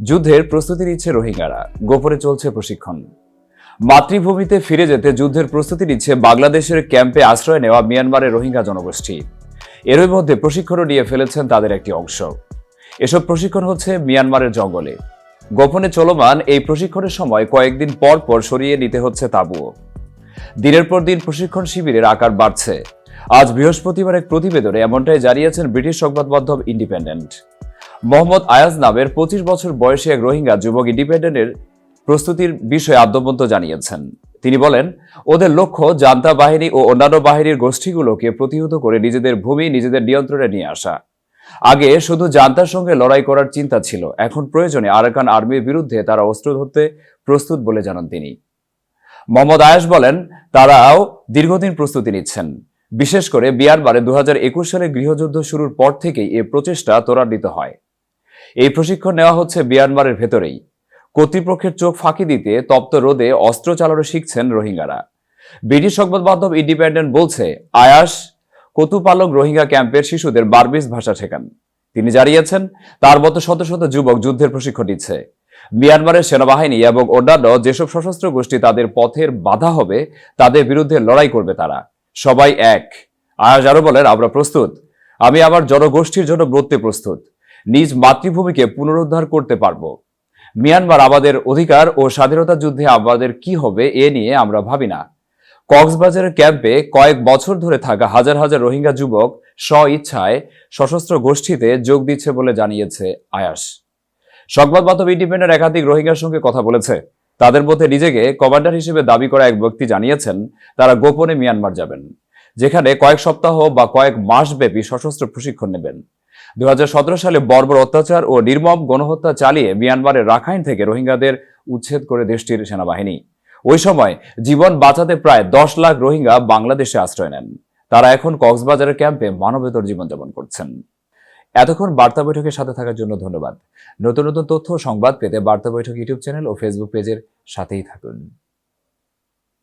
যুদ্ধের প্রস্তুতি নিচ্ছে রোহিঙ্গারা। গোপনে চলছে প্রশিক্ষণ। মাতৃভূমিতে ফিরে যেতে যুদ্ধের প্রস্তুতি নিচ্ছে বাংলাদেশের ক্যাম্পে আশ্রয় নেওয়া মিয়ানমারের রোহিঙ্গা জনগোষ্ঠী। এরই মধ্যে প্রশিক্ষণও নিয়ে ফেলেছেন তাদের একটি অংশ। এসব প্রশিক্ষণ হচ্ছে মিয়ানমারের জঙ্গলে। গোপনে চলমান এই প্রশিক্ষণের সময় কয়েকদিন পর পর সরিয়ে নিতে হচ্ছে তাঁবুও। দিনের পর দিন প্রশিক্ষণ শিবিরের আকার বাড়ছে। আজ বৃহস্পতিবার এক প্রতিবেদনে এমনটাই জানিয়েছেন ব্রিটিশ সংবাদ মাধ্যম ইন্ডিপেন্ডেন্ট। মোহাম্মদ আয়াজ নামের পঁচিশ বছর বয়সী এক রোহিঙ্গা যুবক ইন্ডিপেন্ডেন্টের প্রস্তুতির বিষয়ে আদ্যবন্ত জানিয়েছেন। তিনি বলেন, ওদের লক্ষ্য জান্তা বাহিনী ও অন্যান্য বাহিনীর গোষ্ঠীগুলোকে প্রতিহত করে নিজেদের ভূমি নিজেদের নিয়ন্ত্রণে নিয়ে আসা। আগে শুধু জান্তার সঙ্গে লড়াই করার চিন্তা ছিল, এখন প্রয়োজনে আরাকান আর্মির বিরুদ্ধে তারা অস্ত্র ধরতে প্রস্তুত বলে জানান তিনি। মোহাম্মদ আয়াস বলেন, তারাও দীর্ঘদিন প্রস্তুতি নিচ্ছেন। বিশেষ করে বিয়ারবারে দু সালে গৃহযুদ্ধ শুরুর পর থেকেই এ প্রচেষ্টা ত্বরান্বিত হয়। এই প্রশিক্ষণ নেওয়া হচ্ছে মিয়ানমারের ভেতরেই। কর্তৃপক্ষের চোখ ফাঁকি দিতে তপ্ত রোদে অস্ত্র চালানো শিখছেন রোহিঙ্গারা। ব্রিটিশ সংবাদ মাধ্যম ইন্ডিপেন্ডেন্ট বলছে, আয়াস কতুপালক রোহিঙ্গা ক্যাম্পের শিশুদের বার্মিজ ভাষা শেখান। তিনি জানিয়েছেন, তার মতো শত শত যুবক যুদ্ধের প্রশিক্ষণ নিচ্ছে। মিয়ানমারের সেনাবাহিনী এবং অন্যান্য যেসব সশস্ত্র গোষ্ঠী তাদের পথের বাধা হবে, তাদের বিরুদ্ধে লড়াই করবে তারা। সবাই এক। আয়াস আরও বলেন, আমরা প্রস্তুত। আমি আমার জনগোষ্ঠীর জন্য মরতে প্রস্তুত। নিজ মাতৃভূমিকে পুনরুদ্ধার করতে পারব। মিয়ানমার আমাদের অধিকার ও স্বাধীনতা যুদ্ধে আমাদের কি হবে এ নিয়ে আমরা ভাবি না। কক্সবাজারের ক্যাম্পে কয়েক বছর ধরে থাকা হাজার হাজার রোহিঙ্গা যুবক স্ব ইচ্ছায় সশস্ত্র গোষ্ঠীতে যোগ দিচ্ছে বলে জানিয়েছে আয়াস। সংবাদ মাধ্যম ইন্ডিপেন্ডেন্ট একাধিক রোহিঙ্গার সঙ্গে কথা বলেছে। তাদের মধ্যে নিজেকে কমান্ডার হিসেবে দাবি করা এক ব্যক্তি জানিয়েছেন, তারা গোপনে মিয়ানমার যাবেন, যেখানে কয়েক সপ্তাহ বা কয়েক মাস ব্যাপী সশস্ত্র প্রশিক্ষণ নেবেন। দু হাজার সতেরো সালে বর্বর অত্যাচার ও নির্মম গণহত্যা চালিয়ে মিয়ানমারের রাখাইন থেকে রোহিঙ্গাদের উচ্ছেদ করে দেশটির সেনাবাহিনী। ওই সময় জীবন বাঁচাতে প্রায় দশ লাখ রোহিঙ্গা বাংলাদেশে আশ্রয় নেন। তারা এখন কক্সবাজারের ক্যাম্পে মানবেতর জীবনযাপন করছেন। এতক্ষণ বার্তা বৈঠকের সাথে থাকার জন্য ধন্যবাদ। নতুন নতুন তথ্য সংবাদ পেতে বার্তা বৈঠক ইউটিউব চ্যানেল ও ফেসবুক পেজের সাথেই থাকুন।